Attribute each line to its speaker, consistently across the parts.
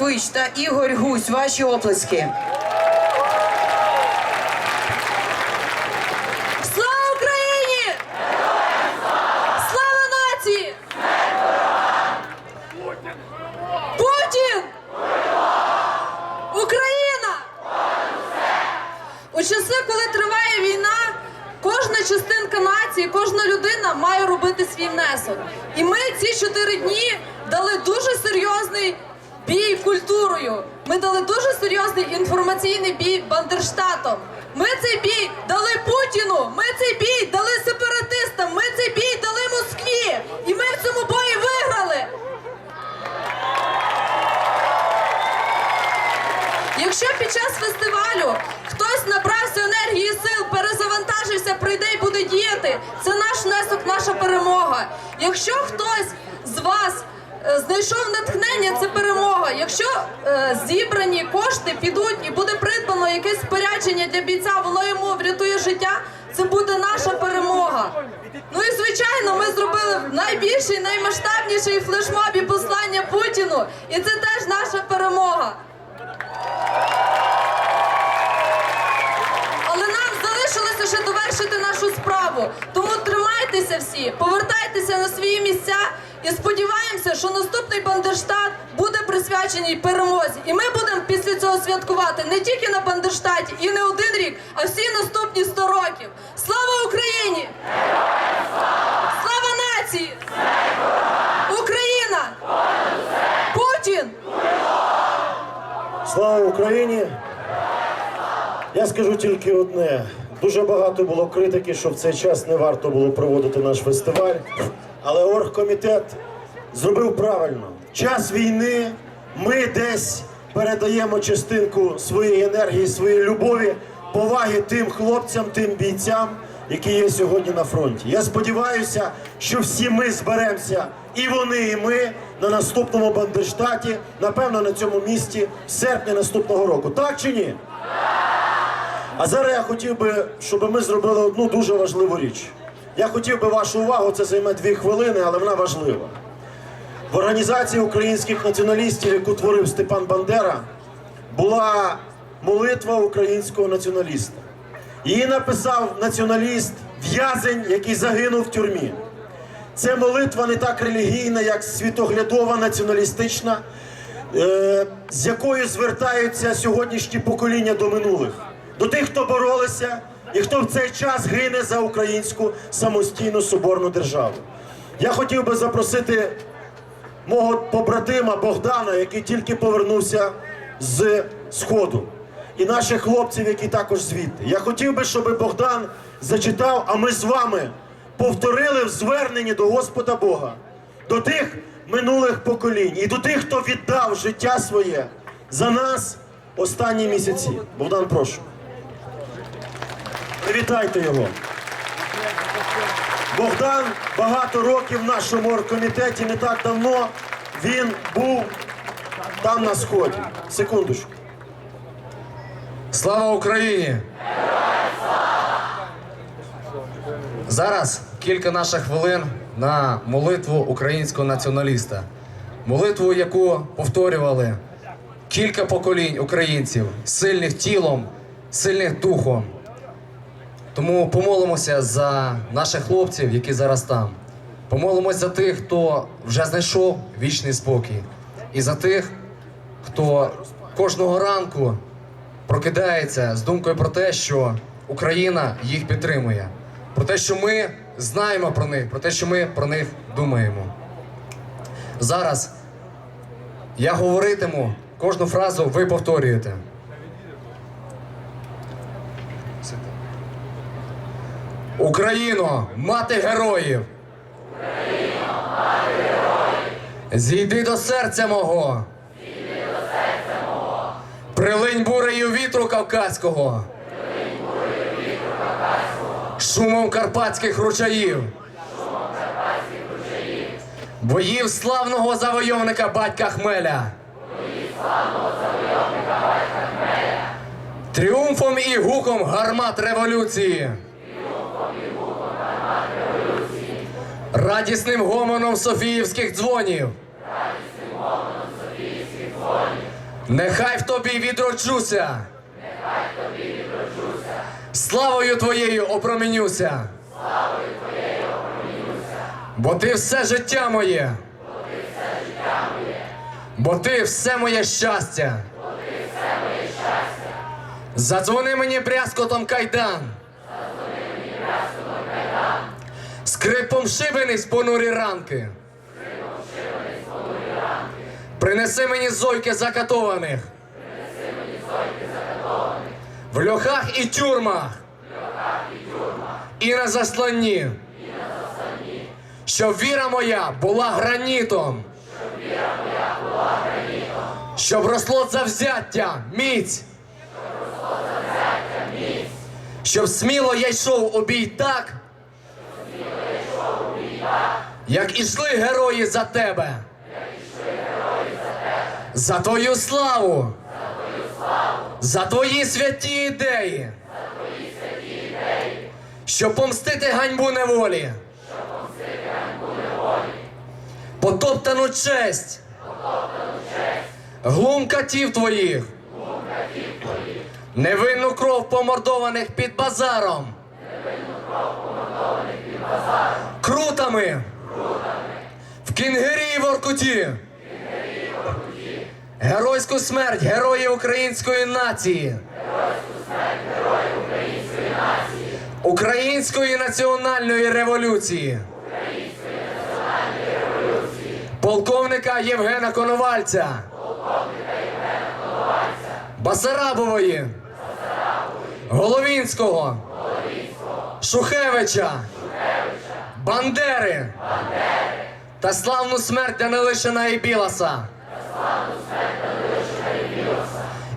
Speaker 1: Москвич та Ігор Гусь. Ваші оплески.
Speaker 2: Слава Україні! Слава нації! Путін! Україна! У часи, коли триває війна, кожна частинка нації, кожна людина має робити свій внесок. І ми ці чотири дні дали дуже серйозний культурою. Ми дали дуже серйозний інформаційний бій Бандерштатом. Ми цей бій дали Путіну. Ми цей бій дали сепаратистам. Ми цей бій дали Москві. І ми в цьому бої виграли. Якщо під час фестивалю хтось набрався енергії сил, перезавантажився, прийде і буде діяти, це наш внесок, наша перемога. Якщо хтось з вас знайшов натхнення, це перемога. Якщо е, зібрані кошти підуть і буде придбано якесь спорядження для бійця, воно йому врятує життя, це буде наша перемога. Ну і звичайно, ми зробили найбільший, наймасштабніший флешмоб і послання Путіну, і це теж наша перемога. Але нам залишилося ще довершити нашу справу. Тому тримайтеся всі, повертайтеся на свої місця і сподіваємося, що наступний Бандерштат буде присвячений перемозі. І ми будемо після цього святкувати не тільки на Бандерштаті і не один рік, а всі наступні 100 років. Слава Україні! Слава нації! Україна! Путін!
Speaker 3: Слава Україні! Я скажу тільки одне. Дуже багато було критики, що в цей час не варто було проводити наш фестиваль. Але оргкомітет зробив правильно. Час війни ми десь передаємо частинку своєї енергії, своєї любові, поваги тим хлопцям, тим бійцям, які є сьогодні на фронті. Я сподіваюся, що всі ми зберемося, і вони, і ми на наступному бандерштаті, напевно, на цьому місті в серпні наступного року. Так чи ні? А зараз я хотів би, щоб ми зробили одну дуже важливу річ. Я хотів би вашу увагу, це займе дві хвилини, але вона важлива. В організації українських націоналістів, яку творив Степан Бандера, була молитва українського націоналіста. Її написав націоналіст, в'язень, який загинув в тюрмі. Це молитва не так релігійна, як світоглядова, націоналістична, е, з якою звертаються сьогоднішні покоління до минулих, до тих, хто боролися і хто в цей час гине за українську самостійну соборну державу. Я хотів би запросити мого побратима Богдана, який тільки повернувся з Сходу, і наших хлопців, які також звідти. Я хотів би, щоб Богдан зачитав, а ми з вами повторили в зверненні до Господа Бога, до тих минулих поколінь і до тих, хто віддав життя своє за нас останні місяці. Богдан, прошу. Привітайте його. Богдан багато років в нашому оргкомітеті, не так давно він був там на сході. Секундочку.
Speaker 4: Слава Україні! Зараз кілька наших хвилин на молитву українського націоналіста. Молитву, яку повторювали кілька поколінь українців, сильних тілом, сильних духом. Тому помолимося за наших хлопців, які зараз там. Помолимося за тих, хто вже знайшов вічний спокій, і за тих, хто кожного ранку прокидається з думкою про те, що Україна їх підтримує, про те, що ми знаємо про них, про те, що ми про них думаємо. Зараз я говоритиму кожну фразу, ви повторюєте. Україно, мати героїв! Україно, мати героїв! Зійди до серця мого! Прилинь бурею вітру кавказького. Шумом карпатських ручаїв. Боїв славного завойовника батька Хмеля. Тріумфом і гуком гармат революції. Радісним гомоном Софіївських дзвонів. Нехай в тобі відроджуся. Славою твоєю опромінюся. Бо ти все життя моє. Бо ти все моє щастя. Бо ти все моє щастя. Задзвони мені брязкотом кайдан. Скрипом шибениць понурі ранки. Принеси мені зойки закатованих. В льохах і тюрмах. І на засланні. Щоб віра моя була гранітом. Щоб росло завзяття, міць. Щоб сміло я йшов у бій так, як ішли герої за тебе. За твою славу. За твої святі ідеї. Щоб помстити ганьбу неволі. Потоптану честь. Глум катів твоїх. Невинну кров помордованих під базаром. Крутами. В кінгирі і воркуті. Геройську смерть героїв української нації. Української національної революції. Полковника Євгена Коновальця. Басарабової. Головінського. Шухевича. Бандери. Та славну смерть Данилишина і Біласа.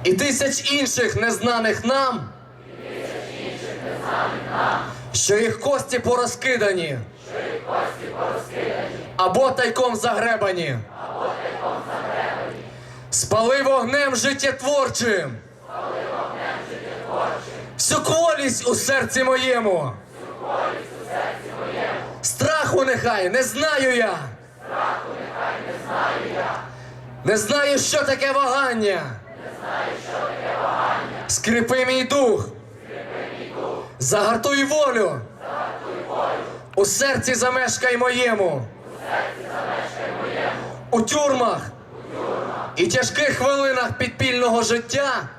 Speaker 4: І тисяч інших незнаних нам, що їх кості порозкидані, або тайком загребані. Спали вогнем життєтворчим. Всю колість у серці моєму. Страху нехай не знаю я. Не знаю, що таке вагання. Скрипи мій дух. Загартуй волю. У серці замешкай моєму. У тюрмах і тяжких хвилинах підпільного життя.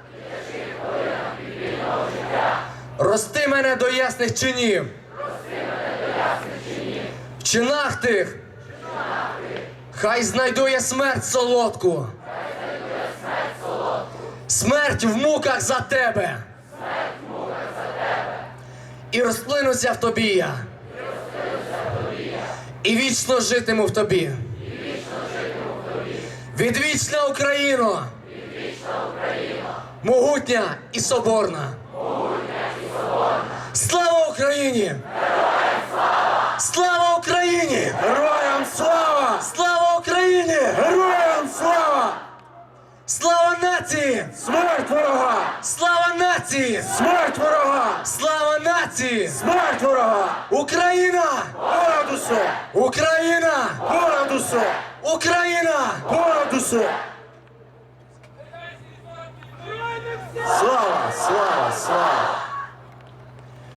Speaker 4: Рости мене до ясних чинів. В чинах тих. Хай знайду я смерть солодку. Смерть в муках за тебе. І розплинуся в тобі я. І вічно житиму в тобі. Відвічна Україно. Могутня і соборна. Слава Україні! Слава!
Speaker 3: Героям слава!
Speaker 4: Слава Україні!
Speaker 3: Героям слава!
Speaker 4: Слава нації!
Speaker 3: Смерть ворога!
Speaker 4: Слава нації!
Speaker 3: Смерть ворога!
Speaker 4: Слава нації!
Speaker 3: Смерть ворога!
Speaker 4: Україна!
Speaker 3: Городусу!
Speaker 4: Україна!
Speaker 3: Городусу!
Speaker 4: Україна!
Speaker 3: Городусу! Слава, слава, слава!